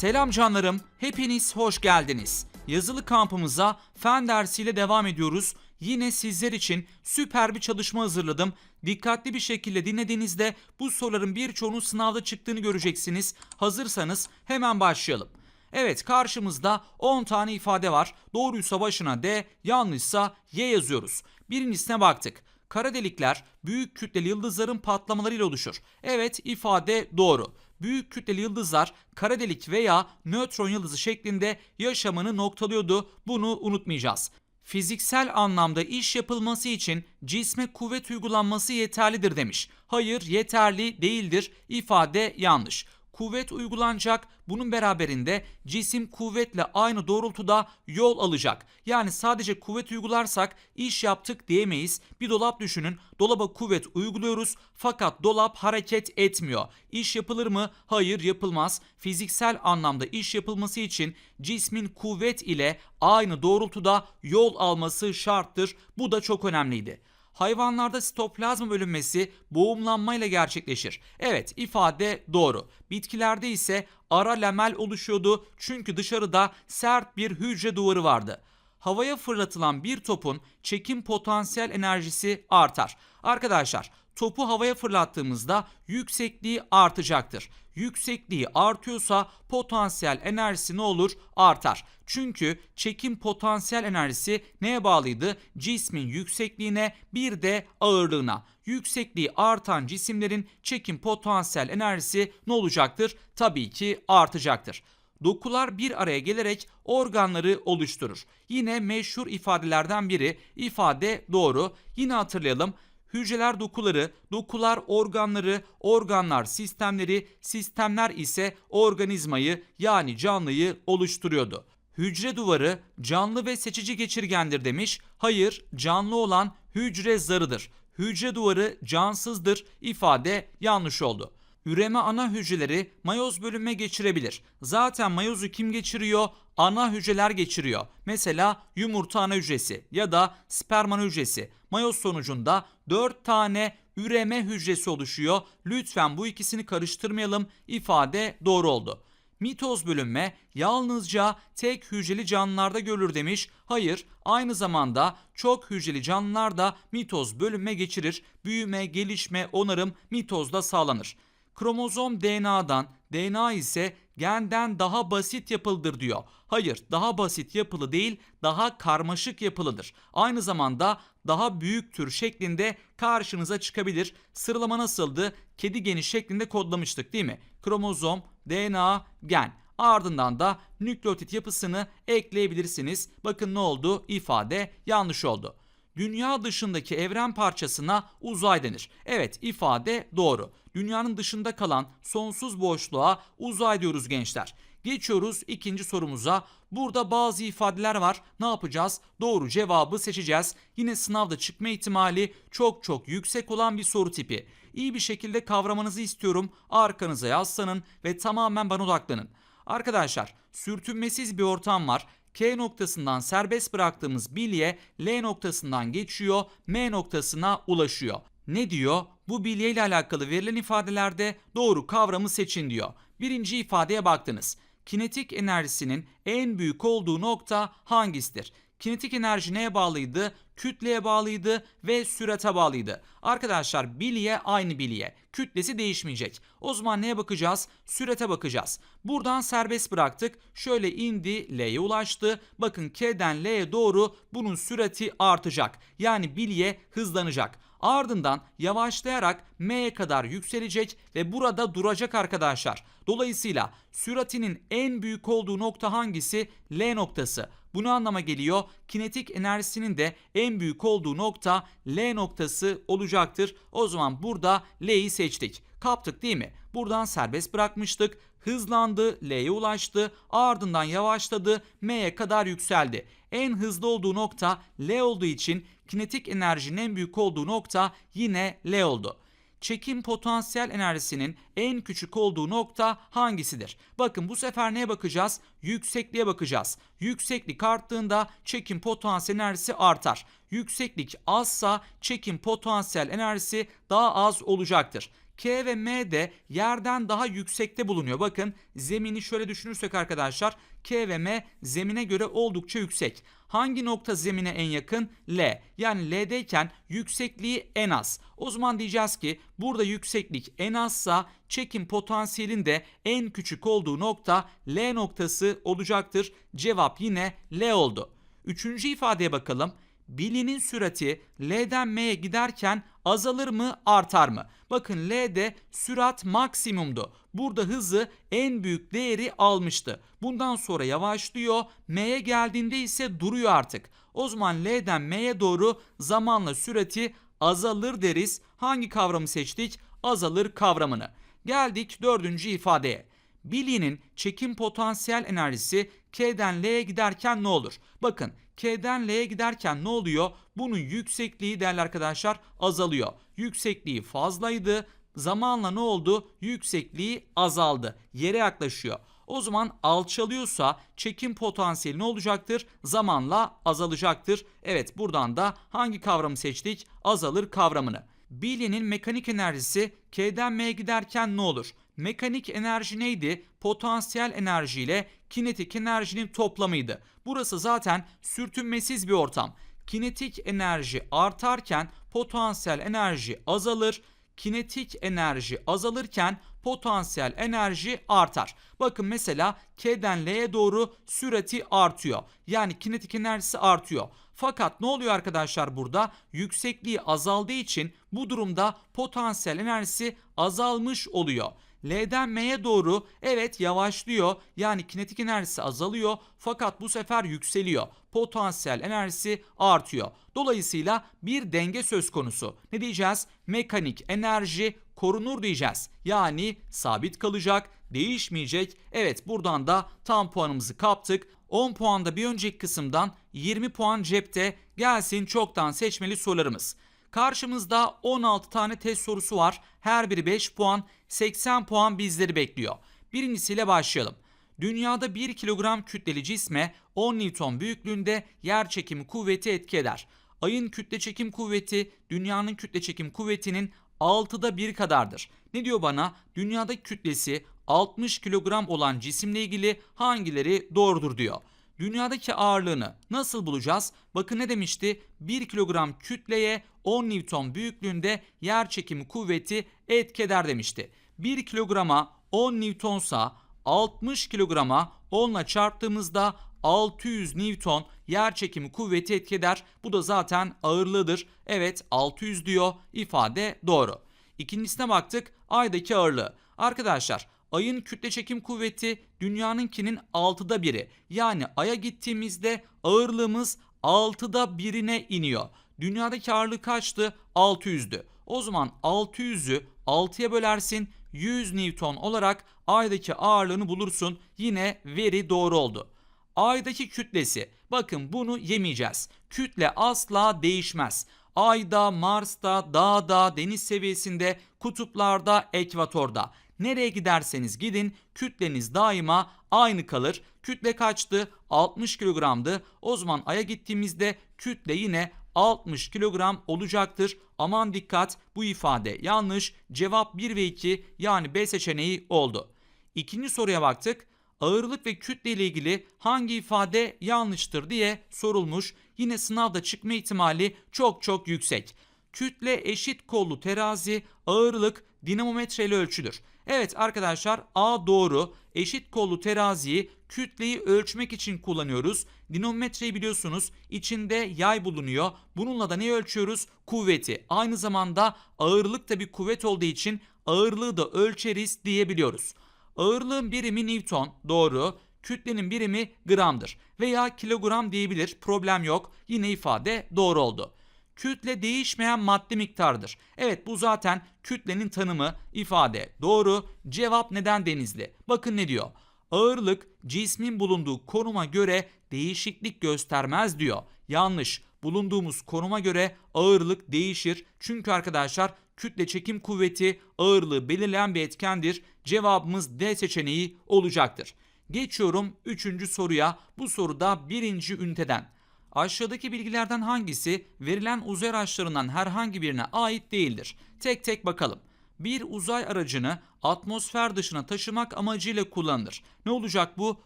Selam canlarım, hepiniz hoş geldiniz. Yazılı kampımıza fen dersiyle devam ediyoruz. Yine sizler için süper bir çalışma hazırladım. Dikkatli bir şekilde dinlediğinizde bu soruların birçoğunun sınavda çıktığını göreceksiniz. Hazırsanız hemen başlayalım. Evet karşımızda 10 tane ifade var. Doğruysa başına D, yanlışsa Y yazıyoruz. Birincisine baktık. Kara delikler büyük kütleli yıldızların patlamalarıyla oluşur. Evet ifade doğru. Büyük kütleli yıldızlar kara delik veya nötron yıldızı şeklinde yaşamını noktalıyordu. Bunu unutmayacağız. Fiziksel anlamda iş yapılması için cisme kuvvet uygulanması yeterlidir demiş. Hayır yeterli değildir. İfade yanlış kuvvet uygulanacak. Bunun beraberinde cisim kuvvetle aynı doğrultuda yol alacak. Yani sadece kuvvet uygularsak iş yaptık diyemeyiz. Bir dolap düşünün. Dolaba kuvvet uyguluyoruz fakat dolap hareket etmiyor. İş yapılır mı? Hayır yapılmaz. Fiziksel anlamda iş yapılması için cismin kuvvet ile aynı doğrultuda yol alması şarttır. Bu da çok önemliydi. Hayvanlarda sitoplazma bölünmesi boğumlanmayla gerçekleşir. Evet ifade doğru. Bitkilerde ise ara lamel oluşuyordu çünkü dışarıda sert bir hücre duvarı vardı. Havaya fırlatılan bir topun çekim potansiyel enerjisi artar. Arkadaşlar topu havaya fırlattığımızda yüksekliği artacaktır. Yüksekliği artıyorsa potansiyel enerjisi ne olur? Artar. Çünkü çekim potansiyel enerjisi neye bağlıydı? Cismin yüksekliğine bir de ağırlığına. Yüksekliği artan cisimlerin çekim potansiyel enerjisi ne olacaktır? Tabii ki artacaktır. Dokular bir araya gelerek organları oluşturur. Yine meşhur ifadelerden biri ifade doğru. Yine hatırlayalım. Hücreler dokuları, dokular organları, organlar sistemleri, sistemler ise organizmayı yani canlıyı oluşturuyordu. Hücre duvarı canlı ve seçici geçirgendir demiş. Hayır, canlı olan hücre zarıdır. Hücre duvarı cansızdır. İfade yanlış oldu. Üreme ana hücreleri mayoz bölünme geçirebilir. Zaten mayozu kim geçiriyor? Ana hücreler geçiriyor. Mesela yumurta ana hücresi ya da sperm ana hücresi. Mayoz sonucunda 4 tane üreme hücresi oluşuyor. Lütfen bu ikisini karıştırmayalım. İfade doğru oldu. Mitoz bölünme yalnızca tek hücreli canlılarda görülür demiş. Hayır, aynı zamanda çok hücreli canlılar da mitoz bölünme geçirir. Büyüme, gelişme, onarım mitozda sağlanır. Kromozom DNA'dan, DNA ise genden daha basit yapılıdır diyor. Hayır, daha basit yapılı değil, daha karmaşık yapılıdır. Aynı zamanda daha büyük tür şeklinde karşınıza çıkabilir. Sıralama nasıldı? Kedi geni şeklinde kodlamıştık değil mi? Kromozom, DNA, gen. Ardından da nükleotit yapısını ekleyebilirsiniz. Bakın ne oldu? İfade yanlış oldu. Dünya dışındaki evren parçasına uzay denir. Evet ifade doğru. Dünyanın dışında kalan sonsuz boşluğa uzay diyoruz gençler. Geçiyoruz ikinci sorumuza. Burada bazı ifadeler var. Ne yapacağız? Doğru cevabı seçeceğiz. Yine sınavda çıkma ihtimali çok çok yüksek olan bir soru tipi. İyi bir şekilde kavramanızı istiyorum. Arkanıza yaslanın ve tamamen bana odaklanın. Arkadaşlar sürtünmesiz bir ortam var. K noktasından serbest bıraktığımız bilye L noktasından geçiyor, M noktasına ulaşıyor. Ne diyor? Bu bilye ile alakalı verilen ifadelerde doğru kavramı seçin diyor. Birinci ifadeye baktınız. Kinetik enerjisinin en büyük olduğu nokta hangisidir? Kinetik enerji neye bağlıydı? Kütleye bağlıydı ve sürate bağlıydı. Arkadaşlar bilye aynı bilye. Kütlesi değişmeyecek. O zaman neye bakacağız? Sürete bakacağız. Buradan serbest bıraktık. Şöyle indi, L'ye ulaştı. Bakın K'den L'ye doğru bunun sürati artacak. Yani bilye hızlanacak. Ardından yavaşlayarak M'ye kadar yükselecek ve burada duracak arkadaşlar. Dolayısıyla süratinin en büyük olduğu nokta hangisi? L noktası. Bu ne anlama geliyor? Kinetik enerjisinin de en büyük olduğu nokta L noktası olacaktır. O zaman burada L'yi seçtik. Kaptık değil mi? Buradan serbest bırakmıştık. Hızlandı, L'ye ulaştı, ardından yavaşladı, M'ye kadar yükseldi. En hızlı olduğu nokta L olduğu için kinetik enerjinin en büyük olduğu nokta yine L oldu çekim potansiyel enerjisinin en küçük olduğu nokta hangisidir? Bakın bu sefer neye bakacağız? Yüksekliğe bakacağız. Yükseklik arttığında çekim potansiyel enerjisi artar. Yükseklik azsa çekim potansiyel enerjisi daha az olacaktır. K ve M de yerden daha yüksekte bulunuyor. Bakın zemini şöyle düşünürsek arkadaşlar K ve M zemine göre oldukça yüksek. Hangi nokta zemine en yakın? L. Yani L'deyken yüksekliği en az. O zaman diyeceğiz ki burada yükseklik en azsa çekim potansiyelin de en küçük olduğu nokta L noktası olacaktır. Cevap yine L oldu. Üçüncü ifadeye bakalım. Bilinin sürati L'den M'ye giderken azalır mı artar mı? Bakın L'de sürat maksimumdu. Burada hızı en büyük değeri almıştı. Bundan sonra yavaşlıyor. M'ye geldiğinde ise duruyor artık. O zaman L'den M'ye doğru zamanla sürati azalır deriz. Hangi kavramı seçtik? Azalır kavramını. Geldik dördüncü ifadeye. Bilyenin çekim potansiyel enerjisi K'den L'ye giderken ne olur? Bakın K'den L'ye giderken ne oluyor? Bunun yüksekliği değerli arkadaşlar azalıyor. Yüksekliği fazlaydı. Zamanla ne oldu? Yüksekliği azaldı. Yere yaklaşıyor. O zaman alçalıyorsa çekim potansiyeli ne olacaktır? Zamanla azalacaktır. Evet buradan da hangi kavramı seçtik? Azalır kavramını. Bilyenin mekanik enerjisi K'den M'ye giderken ne olur? Mekanik enerji neydi? Potansiyel enerji ile kinetik enerjinin toplamıydı. Burası zaten sürtünmesiz bir ortam. Kinetik enerji artarken potansiyel enerji azalır. Kinetik enerji azalırken potansiyel enerji artar. Bakın mesela K'den L'ye doğru sürati artıyor. Yani kinetik enerjisi artıyor. Fakat ne oluyor arkadaşlar burada? Yüksekliği azaldığı için bu durumda potansiyel enerjisi azalmış oluyor. L'den M'ye doğru evet yavaşlıyor. Yani kinetik enerjisi azalıyor fakat bu sefer yükseliyor. Potansiyel enerjisi artıyor. Dolayısıyla bir denge söz konusu. Ne diyeceğiz? Mekanik enerji korunur diyeceğiz. Yani sabit kalacak, değişmeyecek. Evet buradan da tam puanımızı kaptık. 10 puanda bir önceki kısımdan 20 puan cepte gelsin çoktan seçmeli sorularımız. Karşımızda 16 tane test sorusu var. Her biri 5 puan, 80 puan bizleri bekliyor. Birincisiyle başlayalım. Dünyada 1 kilogram kütleli cisme 10 Newton büyüklüğünde yer çekimi kuvveti etki eder. Ayın kütle çekim kuvveti dünyanın kütle çekim kuvvetinin 6'da 1 kadardır. Ne diyor bana? Dünyadaki kütlesi 60 kilogram olan cisimle ilgili hangileri doğrudur diyor. Dünyadaki ağırlığını nasıl bulacağız? Bakın ne demişti? 1 kilogram kütleye 10 Newton büyüklüğünde yer çekimi kuvveti etki eder demişti. 1 kilograma 10 Newtonsa 60 kilograma 10 ile çarptığımızda 600 Newton yer çekimi kuvveti etki eder. Bu da zaten ağırlığıdır. Evet 600 diyor ifade doğru. İkincisine baktık aydaki ağırlığı. Arkadaşlar ayın kütle çekim kuvveti dünyanınkinin 6'da biri. Yani aya gittiğimizde ağırlığımız 6'da birine iniyor. Dünyadaki ağırlığı kaçtı? 600'dü. O zaman 600'ü 6'ya bölersin 100 Newton olarak aydaki ağırlığını bulursun. Yine veri doğru oldu. Aydaki kütlesi. Bakın bunu yemeyeceğiz. Kütle asla değişmez. Ayda, Mars'ta, dağda, deniz seviyesinde, kutuplarda, ekvatorda. Nereye giderseniz gidin kütleniz daima aynı kalır. Kütle kaçtı? 60 kilogramdı. O zaman Ay'a gittiğimizde kütle yine 60 kilogram olacaktır. Aman dikkat bu ifade yanlış. Cevap 1 ve 2 yani B seçeneği oldu. İkinci soruya baktık. Ağırlık ve kütle ile ilgili hangi ifade yanlıştır diye sorulmuş. Yine sınavda çıkma ihtimali çok çok yüksek. Kütle eşit kollu terazi, ağırlık dinamometre ile ölçülür. Evet arkadaşlar A doğru. Eşit kollu teraziyi kütleyi ölçmek için kullanıyoruz. Dinamometreyi biliyorsunuz içinde yay bulunuyor. Bununla da ne ölçüyoruz? Kuvveti. Aynı zamanda ağırlık da bir kuvvet olduğu için ağırlığı da ölçeriz diyebiliyoruz. Ağırlığın birimi Newton doğru. Kütlenin birimi gramdır veya kilogram diyebilir problem yok. Yine ifade doğru oldu. Kütle değişmeyen madde miktarıdır. Evet bu zaten kütlenin tanımı ifade doğru. Cevap neden denizli? Bakın ne diyor. Ağırlık cismin bulunduğu konuma göre değişiklik göstermez diyor. Yanlış. Bulunduğumuz konuma göre ağırlık değişir. Çünkü arkadaşlar kütle çekim kuvveti ağırlığı belirleyen bir etkendir. Cevabımız D seçeneği olacaktır. Geçiyorum 3. soruya. Bu soruda birinci üniteden. Aşağıdaki bilgilerden hangisi verilen uzay araçlarından herhangi birine ait değildir? Tek tek bakalım. bir uzay aracını atmosfer dışına taşımak amacıyla kullanılır. Ne olacak bu?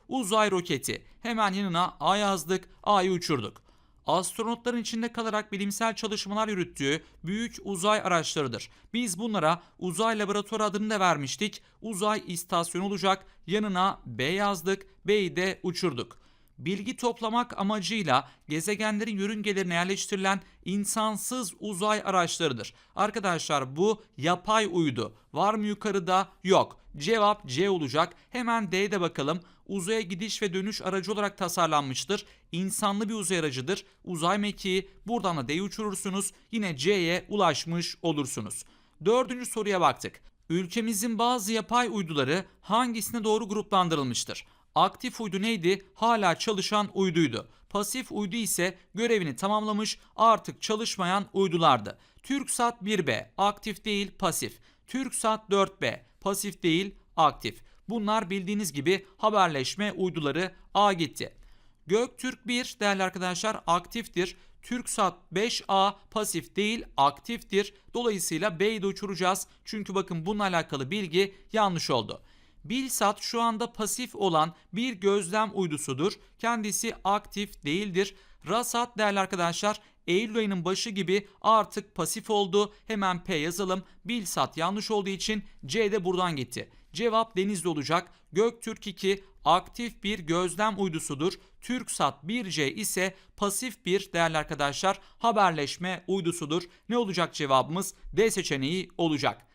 Uzay roketi. Hemen yanına A yazdık, A'yı uçurduk. Astronotların içinde kalarak bilimsel çalışmalar yürüttüğü büyük uzay araçlarıdır. Biz bunlara uzay laboratuvarı adını da vermiştik. Uzay istasyonu olacak. Yanına B yazdık, B'yi de uçurduk bilgi toplamak amacıyla gezegenlerin yörüngelerine yerleştirilen insansız uzay araçlarıdır. Arkadaşlar bu yapay uydu. Var mı yukarıda? Yok. Cevap C olacak. Hemen D'de bakalım. Uzaya gidiş ve dönüş aracı olarak tasarlanmıştır. İnsanlı bir uzay aracıdır. Uzay mekiği. Buradan da D'yi uçurursunuz. Yine C'ye ulaşmış olursunuz. Dördüncü soruya baktık. Ülkemizin bazı yapay uyduları hangisine doğru gruplandırılmıştır? Aktif uydu neydi? Hala çalışan uyduydu. Pasif uydu ise görevini tamamlamış artık çalışmayan uydulardı. TürkSat 1B aktif değil pasif. TürkSat 4B pasif değil aktif. Bunlar bildiğiniz gibi haberleşme uyduları A gitti. Göktürk 1 değerli arkadaşlar aktiftir. TürkSat 5A pasif değil aktiftir. Dolayısıyla B'yi de uçuracağız. Çünkü bakın bununla alakalı bilgi yanlış oldu. Bilsat şu anda pasif olan bir gözlem uydusudur. Kendisi aktif değildir. Rasat değerli arkadaşlar Eylül ayının başı gibi artık pasif oldu. Hemen P yazalım. Bilsat yanlış olduğu için C de buradan gitti. Cevap Denizli olacak. Göktürk 2 aktif bir gözlem uydusudur. TürkSat 1C ise pasif bir değerli arkadaşlar haberleşme uydusudur. Ne olacak cevabımız? D seçeneği olacak.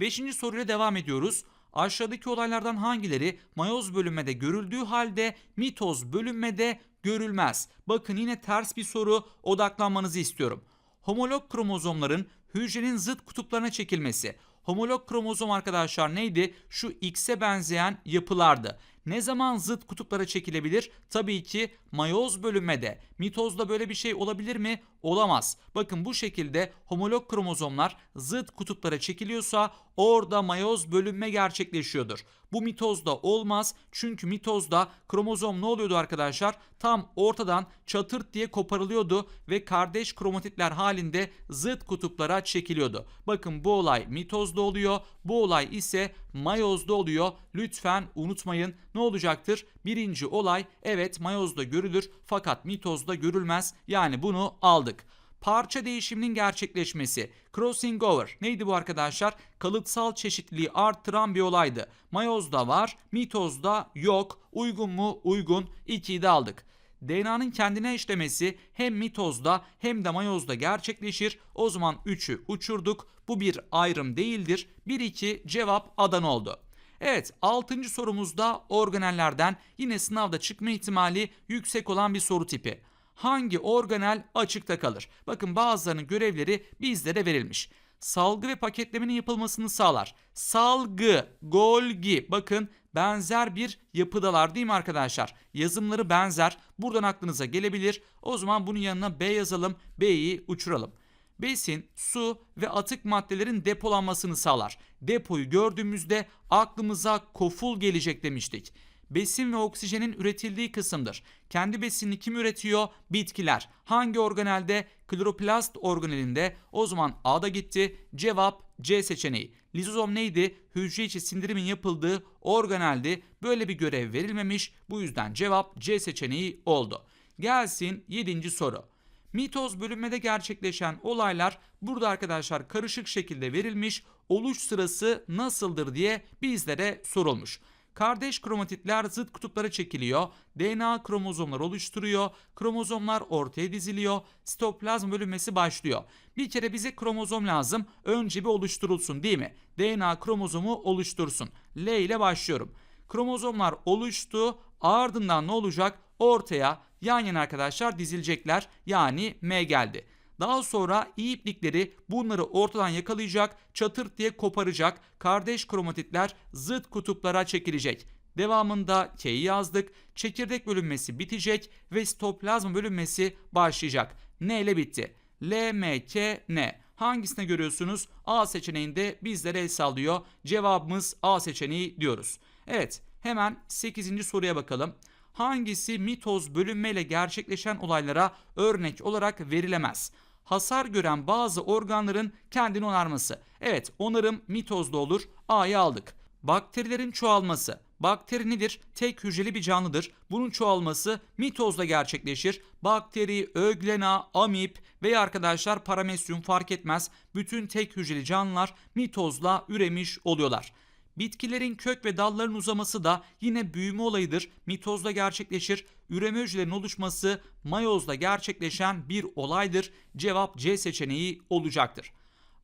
Beşinci soruyla devam ediyoruz. Aşağıdaki olaylardan hangileri mayoz bölünmede görüldüğü halde mitoz bölünmede görülmez? Bakın yine ters bir soru odaklanmanızı istiyorum. Homolog kromozomların hücrenin zıt kutuplarına çekilmesi. Homolog kromozom arkadaşlar neydi? Şu X'e benzeyen yapılardı. Ne zaman zıt kutuplara çekilebilir? Tabii ki mayoz bölünmede. Mitozda böyle bir şey olabilir mi? Olamaz. Bakın bu şekilde homolog kromozomlar zıt kutuplara çekiliyorsa orada mayoz bölünme gerçekleşiyordur. Bu mitozda olmaz. Çünkü mitozda kromozom ne oluyordu arkadaşlar? Tam ortadan çatırt diye koparılıyordu ve kardeş kromatitler halinde zıt kutuplara çekiliyordu. Bakın bu olay mitozda oluyor. Bu olay ise mayozda oluyor. Lütfen unutmayın ne olacaktır? Birinci olay evet mayozda görülür fakat mitozda görülmez. Yani bunu aldık parça değişiminin gerçekleşmesi. Crossing over neydi bu arkadaşlar? Kalıtsal çeşitliliği arttıran bir olaydı. Mayozda var, mitozda yok. Uygun mu? Uygun. 2'yi de aldık. DNA'nın kendine işlemesi hem mitozda hem de mayozda gerçekleşir. O zaman 3'ü uçurduk. Bu bir ayrım değildir. 1-2 cevap Adana oldu. Evet 6. sorumuzda organellerden yine sınavda çıkma ihtimali yüksek olan bir soru tipi hangi organel açıkta kalır? Bakın bazılarının görevleri bizlere verilmiş. Salgı ve paketlemenin yapılmasını sağlar. Salgı, Golgi bakın benzer bir yapıdalar değil mi arkadaşlar? Yazımları benzer. Buradan aklınıza gelebilir. O zaman bunun yanına B yazalım. B'yi uçuralım. Besin, su ve atık maddelerin depolanmasını sağlar. Depoyu gördüğümüzde aklımıza koful gelecek demiştik besin ve oksijenin üretildiği kısımdır. Kendi besinini kim üretiyor? Bitkiler. Hangi organelde? Kloroplast organelinde. O zaman A'da gitti. Cevap C seçeneği. Lizozom neydi? Hücre içi sindirimin yapıldığı organeldi. Böyle bir görev verilmemiş. Bu yüzden cevap C seçeneği oldu. Gelsin 7. soru. Mitoz bölünmede gerçekleşen olaylar burada arkadaşlar karışık şekilde verilmiş. Oluş sırası nasıldır diye bizlere sorulmuş. Kardeş kromatitler zıt kutuplara çekiliyor. DNA kromozomlar oluşturuyor. Kromozomlar ortaya diziliyor. Sitoplazm bölünmesi başlıyor. Bir kere bize kromozom lazım. Önce bir oluşturulsun değil mi? DNA kromozomu oluştursun. L ile başlıyorum. Kromozomlar oluştu. Ardından ne olacak? Ortaya yan yana arkadaşlar dizilecekler. Yani M geldi. Daha sonra iyi iplikleri bunları ortadan yakalayacak, çatırt diye koparacak, kardeş kromatitler zıt kutuplara çekilecek. Devamında K'yi yazdık. Çekirdek bölünmesi bitecek ve sitoplazma bölünmesi başlayacak. N ile bitti. L, M, K, N. Hangisine görüyorsunuz? A seçeneğinde bizlere el sallıyor. Cevabımız A seçeneği diyoruz. Evet hemen 8. soruya bakalım. Hangisi mitoz bölünmeyle gerçekleşen olaylara örnek olarak verilemez? Hasar gören bazı organların kendini onarması. Evet onarım mitozda olur. A'yı aldık. Bakterilerin çoğalması. Bakteri nedir? Tek hücreli bir canlıdır. Bunun çoğalması mitozda gerçekleşir. Bakteri, öglena, amip veya arkadaşlar paramesyum fark etmez. Bütün tek hücreli canlılar mitozla üremiş oluyorlar. Bitkilerin kök ve dalların uzaması da yine büyüme olayıdır. Mitozda gerçekleşir. Üreme hücrelerinin oluşması mayozda gerçekleşen bir olaydır. Cevap C seçeneği olacaktır.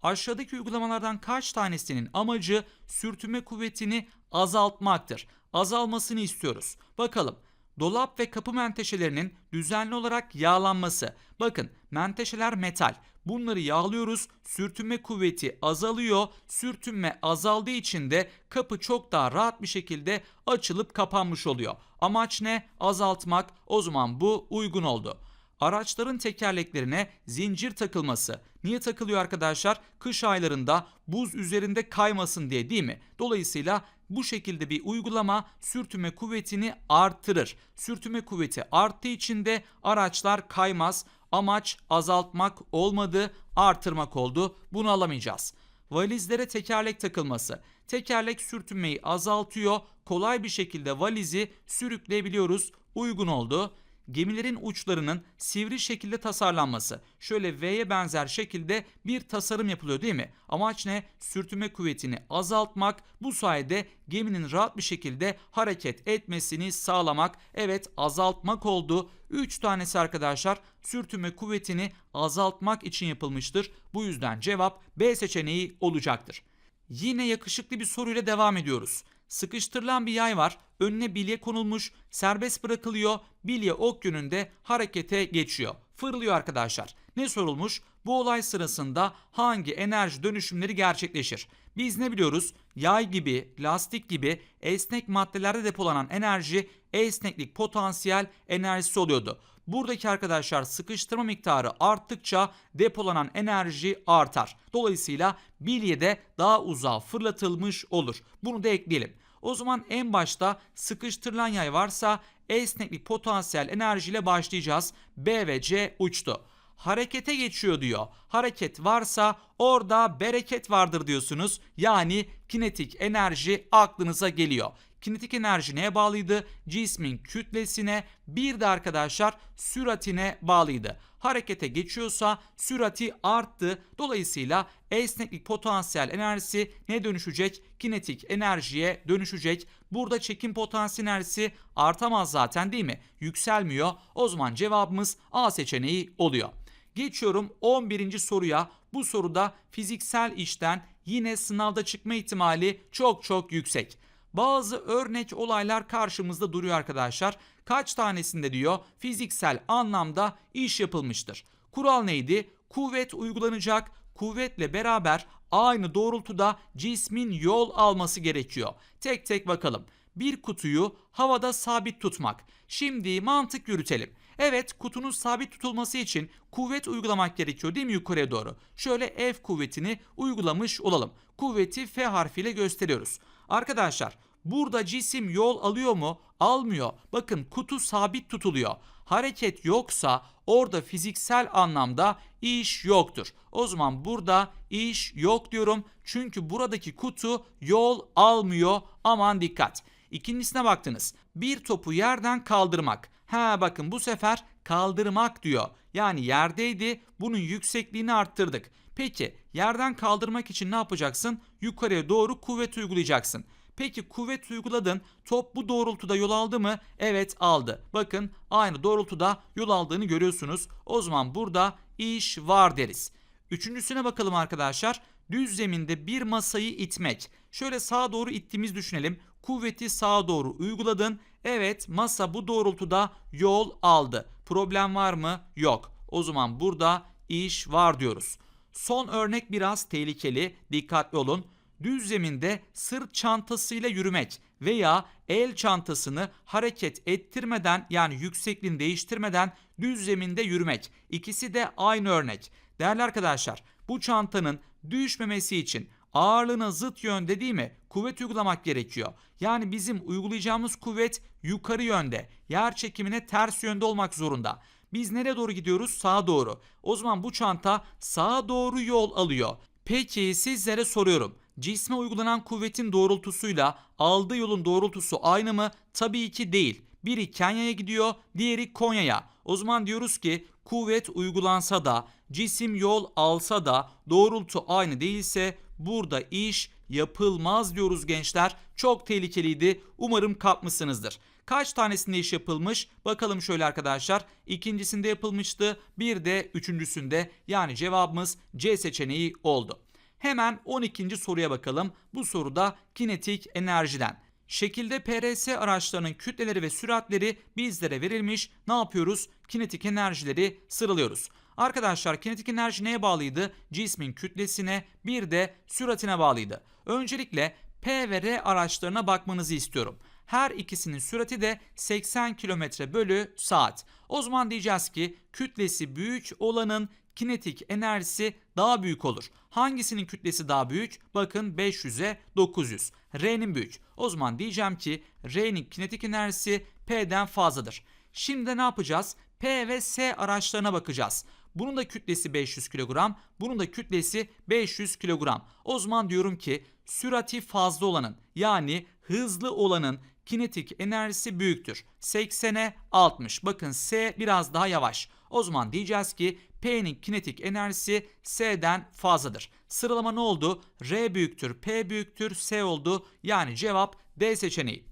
Aşağıdaki uygulamalardan kaç tanesinin amacı sürtünme kuvvetini azaltmaktır? Azalmasını istiyoruz. Bakalım. Dolap ve kapı menteşelerinin düzenli olarak yağlanması. Bakın menteşeler metal. Bunları yağlıyoruz. Sürtünme kuvveti azalıyor. Sürtünme azaldığı için de kapı çok daha rahat bir şekilde açılıp kapanmış oluyor. Amaç ne? Azaltmak. O zaman bu uygun oldu. Araçların tekerleklerine zincir takılması. Niye takılıyor arkadaşlar? Kış aylarında buz üzerinde kaymasın diye değil mi? Dolayısıyla bu şekilde bir uygulama sürtünme kuvvetini arttırır. Sürtünme kuvveti arttığı için de araçlar kaymaz. Amaç azaltmak olmadı, artırmak oldu. Bunu alamayacağız. Valizlere tekerlek takılması. Tekerlek sürtünmeyi azaltıyor. Kolay bir şekilde valizi sürükleyebiliyoruz. Uygun oldu gemilerin uçlarının sivri şekilde tasarlanması. Şöyle V'ye benzer şekilde bir tasarım yapılıyor değil mi? Amaç ne? Sürtünme kuvvetini azaltmak. Bu sayede geminin rahat bir şekilde hareket etmesini sağlamak. Evet azaltmak oldu. 3 tanesi arkadaşlar sürtünme kuvvetini azaltmak için yapılmıştır. Bu yüzden cevap B seçeneği olacaktır. Yine yakışıklı bir soruyla devam ediyoruz. Sıkıştırılan bir yay var. Önüne bilye konulmuş, serbest bırakılıyor. Bilye ok yönünde harekete geçiyor. Fırlıyor arkadaşlar. Ne sorulmuş? Bu olay sırasında hangi enerji dönüşümleri gerçekleşir? Biz ne biliyoruz? Yay gibi, lastik gibi esnek maddelerde depolanan enerji esneklik potansiyel enerjisi oluyordu. Buradaki arkadaşlar sıkıştırma miktarı arttıkça depolanan enerji artar. Dolayısıyla bilye de daha uzağa fırlatılmış olur. Bunu da ekleyelim. O zaman en başta sıkıştırılan yay varsa esneklik potansiyel enerjiyle başlayacağız. B ve C uçtu. Harekete geçiyor diyor. Hareket varsa orada bereket vardır diyorsunuz. Yani kinetik enerji aklınıza geliyor. Kinetik enerji neye bağlıydı? Cismin kütlesine bir de arkadaşlar süratine bağlıydı. Harekete geçiyorsa sürati arttı. Dolayısıyla esneklik potansiyel enerjisi ne dönüşecek? Kinetik enerjiye dönüşecek. Burada çekim potansiyel enerjisi artamaz zaten değil mi? Yükselmiyor. O zaman cevabımız A seçeneği oluyor. Geçiyorum 11. soruya. Bu soruda fiziksel işten yine sınavda çıkma ihtimali çok çok yüksek. Bazı örnek olaylar karşımızda duruyor arkadaşlar. Kaç tanesinde diyor fiziksel anlamda iş yapılmıştır. Kural neydi? Kuvvet uygulanacak. Kuvvetle beraber aynı doğrultuda cismin yol alması gerekiyor. Tek tek bakalım. Bir kutuyu havada sabit tutmak. Şimdi mantık yürütelim. Evet kutunun sabit tutulması için kuvvet uygulamak gerekiyor değil mi yukarıya doğru? Şöyle F kuvvetini uygulamış olalım. Kuvveti F harfiyle gösteriyoruz. Arkadaşlar burada cisim yol alıyor mu? Almıyor. Bakın kutu sabit tutuluyor. Hareket yoksa orada fiziksel anlamda iş yoktur. O zaman burada iş yok diyorum. Çünkü buradaki kutu yol almıyor. Aman dikkat. İkincisine baktınız. Bir topu yerden kaldırmak. Ha bakın bu sefer kaldırmak diyor. Yani yerdeydi. Bunun yüksekliğini arttırdık. Peki yerden kaldırmak için ne yapacaksın? Yukarıya doğru kuvvet uygulayacaksın. Peki kuvvet uyguladın. Top bu doğrultuda yol aldı mı? Evet aldı. Bakın aynı doğrultuda yol aldığını görüyorsunuz. O zaman burada iş var deriz. Üçüncüsüne bakalım arkadaşlar. Düz zeminde bir masayı itmek. Şöyle sağa doğru ittiğimiz düşünelim. Kuvveti sağa doğru uyguladın. Evet masa bu doğrultuda yol aldı. Problem var mı? Yok. O zaman burada iş var diyoruz. Son örnek biraz tehlikeli. Dikkatli olun. Düz zeminde sırt çantasıyla yürümek veya el çantasını hareket ettirmeden yani yüksekliğini değiştirmeden düz zeminde yürümek. İkisi de aynı örnek. Değerli arkadaşlar bu çantanın düşmemesi için ağırlığına zıt yönde değil mi? Kuvvet uygulamak gerekiyor. Yani bizim uygulayacağımız kuvvet yukarı yönde. Yer çekimine ters yönde olmak zorunda. Biz nereye doğru gidiyoruz? Sağa doğru. O zaman bu çanta sağa doğru yol alıyor. Peki sizlere soruyorum. Cisme uygulanan kuvvetin doğrultusuyla aldığı yolun doğrultusu aynı mı? Tabii ki değil. Biri Kenya'ya gidiyor, diğeri Konya'ya. O zaman diyoruz ki kuvvet uygulansa da, cisim yol alsa da doğrultu aynı değilse burada iş yapılmaz diyoruz gençler. Çok tehlikeliydi. Umarım kapmışsınızdır. Kaç tanesinde iş yapılmış? Bakalım şöyle arkadaşlar. İkincisinde yapılmıştı. Bir de üçüncüsünde yani cevabımız C seçeneği oldu. Hemen 12. soruya bakalım. Bu soruda kinetik enerjiden. Şekilde PRS araçlarının kütleleri ve süratleri bizlere verilmiş. Ne yapıyoruz? Kinetik enerjileri sıralıyoruz. Arkadaşlar kinetik enerji neye bağlıydı? Cismin kütlesine bir de süratine bağlıydı. Öncelikle P ve R araçlarına bakmanızı istiyorum. Her ikisinin sürati de 80 km bölü saat. O zaman diyeceğiz ki kütlesi büyük olanın kinetik enerjisi daha büyük olur. Hangisinin kütlesi daha büyük? Bakın 500'e 900. R'nin büyük. O zaman diyeceğim ki R'nin kinetik enerjisi P'den fazladır. Şimdi ne yapacağız? P ve S araçlarına bakacağız. Bunun da kütlesi 500 kilogram, bunun da kütlesi 500 kilogram. O zaman diyorum ki sürati fazla olanın yani hızlı olanın kinetik enerjisi büyüktür. 80'e 60. Bakın S biraz daha yavaş. O zaman diyeceğiz ki P'nin kinetik enerjisi S'den fazladır. Sıralama ne oldu? R büyüktür, P büyüktür, S oldu. Yani cevap D seçeneği.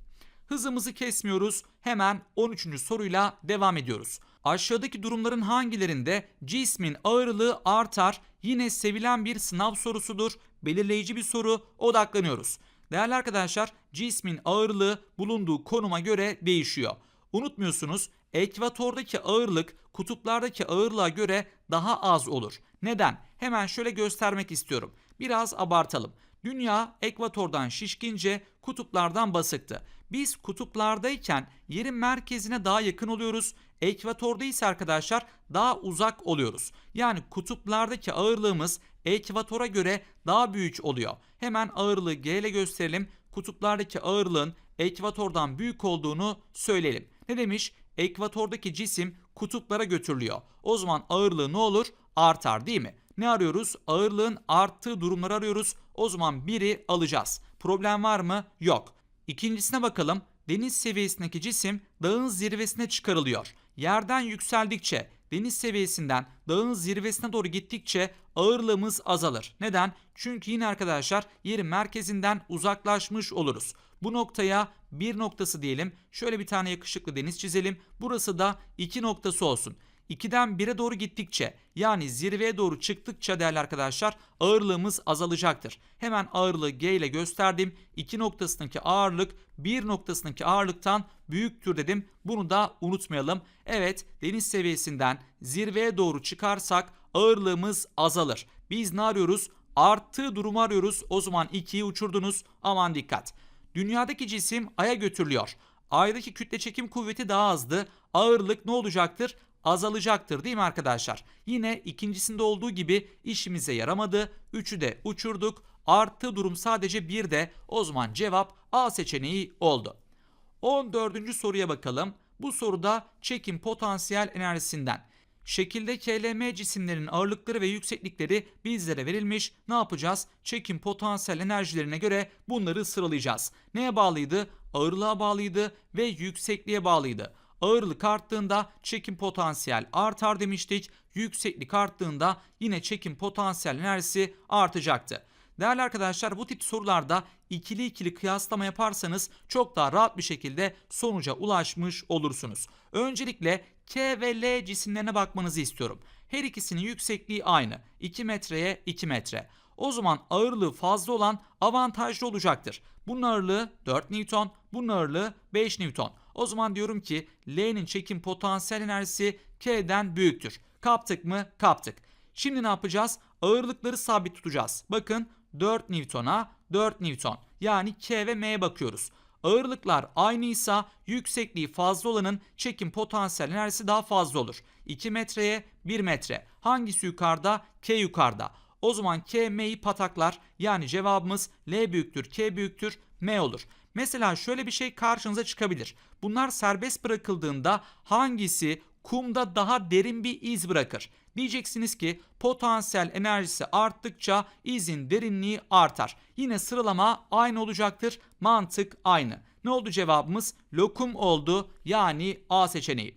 Hızımızı kesmiyoruz. Hemen 13. soruyla devam ediyoruz. Aşağıdaki durumların hangilerinde cismin ağırlığı artar? Yine sevilen bir sınav sorusudur. Belirleyici bir soru. Odaklanıyoruz. Değerli arkadaşlar, cismin ağırlığı bulunduğu konuma göre değişiyor. Unutmuyorsunuz, ekvatordaki ağırlık kutuplardaki ağırlığa göre daha az olur. Neden? Hemen şöyle göstermek istiyorum. Biraz abartalım. Dünya ekvatordan şişkince kutuplardan basıktı. Biz kutuplardayken yerin merkezine daha yakın oluyoruz. Ekvatorda ise arkadaşlar daha uzak oluyoruz. Yani kutuplardaki ağırlığımız ekvatora göre daha büyük oluyor. Hemen ağırlığı G ile gösterelim. Kutuplardaki ağırlığın ekvatordan büyük olduğunu söyleyelim. Ne demiş? Ekvatordaki cisim kutuplara götürülüyor. O zaman ağırlığı ne olur? Artar değil mi? Ne arıyoruz? Ağırlığın arttığı durumları arıyoruz. O zaman biri alacağız. Problem var mı? Yok. İkincisine bakalım. Deniz seviyesindeki cisim dağın zirvesine çıkarılıyor. Yerden yükseldikçe deniz seviyesinden dağın zirvesine doğru gittikçe ağırlığımız azalır. Neden? Çünkü yine arkadaşlar yerin merkezinden uzaklaşmış oluruz. Bu noktaya bir noktası diyelim. Şöyle bir tane yakışıklı deniz çizelim. Burası da iki noktası olsun. 2'den 1'e doğru gittikçe yani zirveye doğru çıktıkça değerli arkadaşlar ağırlığımız azalacaktır. Hemen ağırlığı G ile gösterdim. 2 noktasındaki ağırlık 1 noktasındaki ağırlıktan büyüktür dedim. Bunu da unutmayalım. Evet deniz seviyesinden zirveye doğru çıkarsak ağırlığımız azalır. Biz ne arıyoruz? Arttığı durumu arıyoruz. O zaman 2'yi uçurdunuz. Aman dikkat. Dünyadaki cisim Ay'a götürülüyor. Ay'daki kütle çekim kuvveti daha azdı. Ağırlık ne olacaktır? azalacaktır değil mi arkadaşlar? Yine ikincisinde olduğu gibi işimize yaramadı. Üçü de uçurduk. Arttı durum sadece bir de o zaman cevap A seçeneği oldu. 14. soruya bakalım. Bu soruda çekim potansiyel enerjisinden. Şekilde KLM cisimlerin ağırlıkları ve yükseklikleri bizlere verilmiş. Ne yapacağız? Çekim potansiyel enerjilerine göre bunları sıralayacağız. Neye bağlıydı? Ağırlığa bağlıydı ve yüksekliğe bağlıydı. Ağırlık arttığında çekim potansiyel artar demiştik. Yükseklik arttığında yine çekim potansiyel enerjisi artacaktı. Değerli arkadaşlar bu tip sorularda ikili ikili kıyaslama yaparsanız çok daha rahat bir şekilde sonuca ulaşmış olursunuz. Öncelikle K ve L cisimlerine bakmanızı istiyorum. Her ikisinin yüksekliği aynı. 2 metreye 2 metre. O zaman ağırlığı fazla olan avantajlı olacaktır. Bunun ağırlığı 4 Newton, bunun ağırlığı 5 Newton. O zaman diyorum ki L'nin çekim potansiyel enerjisi K'den büyüktür. Kaptık mı? Kaptık. Şimdi ne yapacağız? Ağırlıkları sabit tutacağız. Bakın 4 Newton'a 4 Newton. Yani K ve M'ye bakıyoruz. Ağırlıklar aynıysa yüksekliği fazla olanın çekim potansiyel enerjisi daha fazla olur. 2 metreye 1 metre. Hangisi yukarıda? K yukarıda. O zaman K M'yi pataklar. Yani cevabımız L büyüktür, K büyüktür, M olur. Mesela şöyle bir şey karşınıza çıkabilir. Bunlar serbest bırakıldığında hangisi kumda daha derin bir iz bırakır. Diyeceksiniz ki potansiyel enerjisi arttıkça izin derinliği artar. Yine sıralama aynı olacaktır. Mantık aynı. Ne oldu cevabımız? Lokum oldu yani A seçeneği.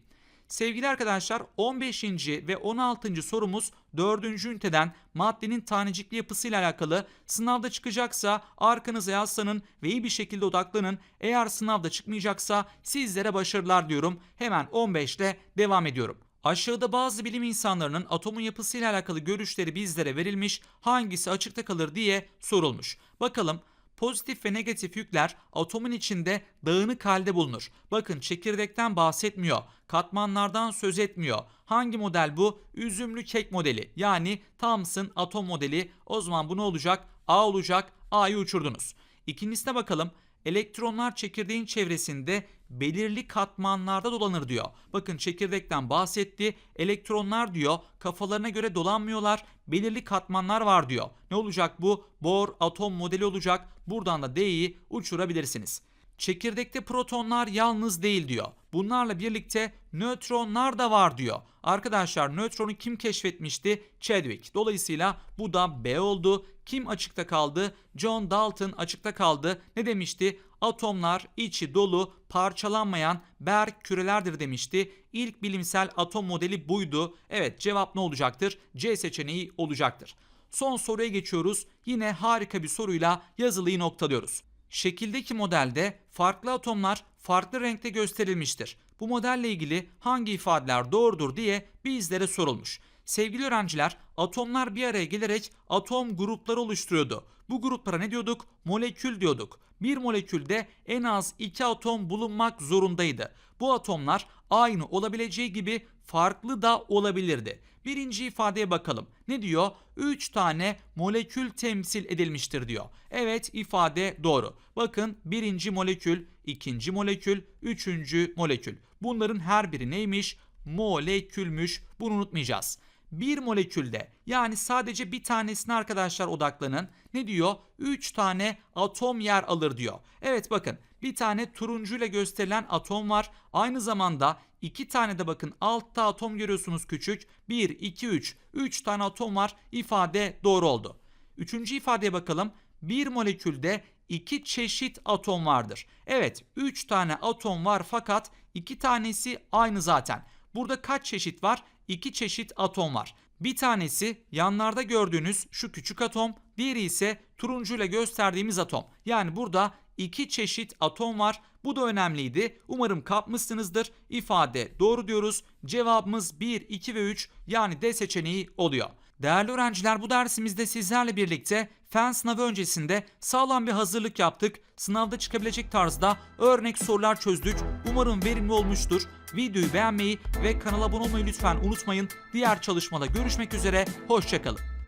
Sevgili arkadaşlar 15. ve 16. sorumuz 4. üniteden maddenin tanecikli yapısıyla alakalı sınavda çıkacaksa arkanıza yaslanın ve iyi bir şekilde odaklanın. Eğer sınavda çıkmayacaksa sizlere başarılar diyorum. Hemen 15 ile devam ediyorum. Aşağıda bazı bilim insanlarının atomun yapısıyla alakalı görüşleri bizlere verilmiş, hangisi açıkta kalır diye sorulmuş. Bakalım Pozitif ve negatif yükler atomun içinde dağınık halde bulunur. Bakın çekirdekten bahsetmiyor. Katmanlardan söz etmiyor. Hangi model bu? Üzümlü kek modeli. Yani Thomson atom modeli. O zaman bu ne olacak? A olacak. A'yı uçurdunuz. İkincisine bakalım. Elektronlar çekirdeğin çevresinde belirli katmanlarda dolanır diyor. Bakın çekirdekten bahsetti. Elektronlar diyor kafalarına göre dolanmıyorlar. Belirli katmanlar var diyor. Ne olacak bu? Bohr atom modeli olacak. Buradan da D'yi uçurabilirsiniz. Çekirdekte protonlar yalnız değil diyor. Bunlarla birlikte nötronlar da var diyor. Arkadaşlar nötronu kim keşfetmişti? Chadwick. Dolayısıyla bu da B oldu. Kim açıkta kaldı? John Dalton açıkta kaldı. Ne demişti? Atomlar içi dolu, parçalanmayan berk kürelerdir demişti. İlk bilimsel atom modeli buydu. Evet cevap ne olacaktır? C seçeneği olacaktır. Son soruya geçiyoruz. Yine harika bir soruyla yazılıyı noktalıyoruz. Şekildeki modelde farklı atomlar farklı renkte gösterilmiştir. Bu modelle ilgili hangi ifadeler doğrudur diye bizlere sorulmuş. Sevgili öğrenciler, atomlar bir araya gelerek atom grupları oluşturuyordu. Bu gruplara ne diyorduk? Molekül diyorduk. Bir molekülde en az iki atom bulunmak zorundaydı. Bu atomlar aynı olabileceği gibi farklı da olabilirdi. Birinci ifadeye bakalım. Ne diyor? 3 tane molekül temsil edilmiştir diyor. Evet ifade doğru. Bakın birinci molekül, ikinci molekül, üçüncü molekül. Bunların her biri neymiş? Molekülmüş. Bunu unutmayacağız. Bir molekülde yani sadece bir tanesine arkadaşlar odaklanın. Ne diyor? 3 tane atom yer alır diyor. Evet bakın bir tane turuncuyla gösterilen atom var. Aynı zamanda iki tane de bakın altta atom görüyorsunuz küçük. 1, 2, 3. 3 tane atom var. İfade doğru oldu. Üçüncü ifadeye bakalım. Bir molekülde iki çeşit atom vardır. Evet 3 tane atom var fakat iki tanesi aynı zaten. Burada kaç çeşit var? İki çeşit atom var. Bir tanesi yanlarda gördüğünüz şu küçük atom, diğeri ise turuncuyla gösterdiğimiz atom. Yani burada iki çeşit atom var. Bu da önemliydi. Umarım kapmışsınızdır. İfade doğru diyoruz. Cevabımız 1, 2 ve 3 yani D seçeneği oluyor. Değerli öğrenciler bu dersimizde sizlerle birlikte fen sınavı öncesinde sağlam bir hazırlık yaptık. Sınavda çıkabilecek tarzda örnek sorular çözdük. Umarım verimli olmuştur. Videoyu beğenmeyi ve kanala abone olmayı lütfen unutmayın. Diğer çalışmada görüşmek üzere. Hoşçakalın.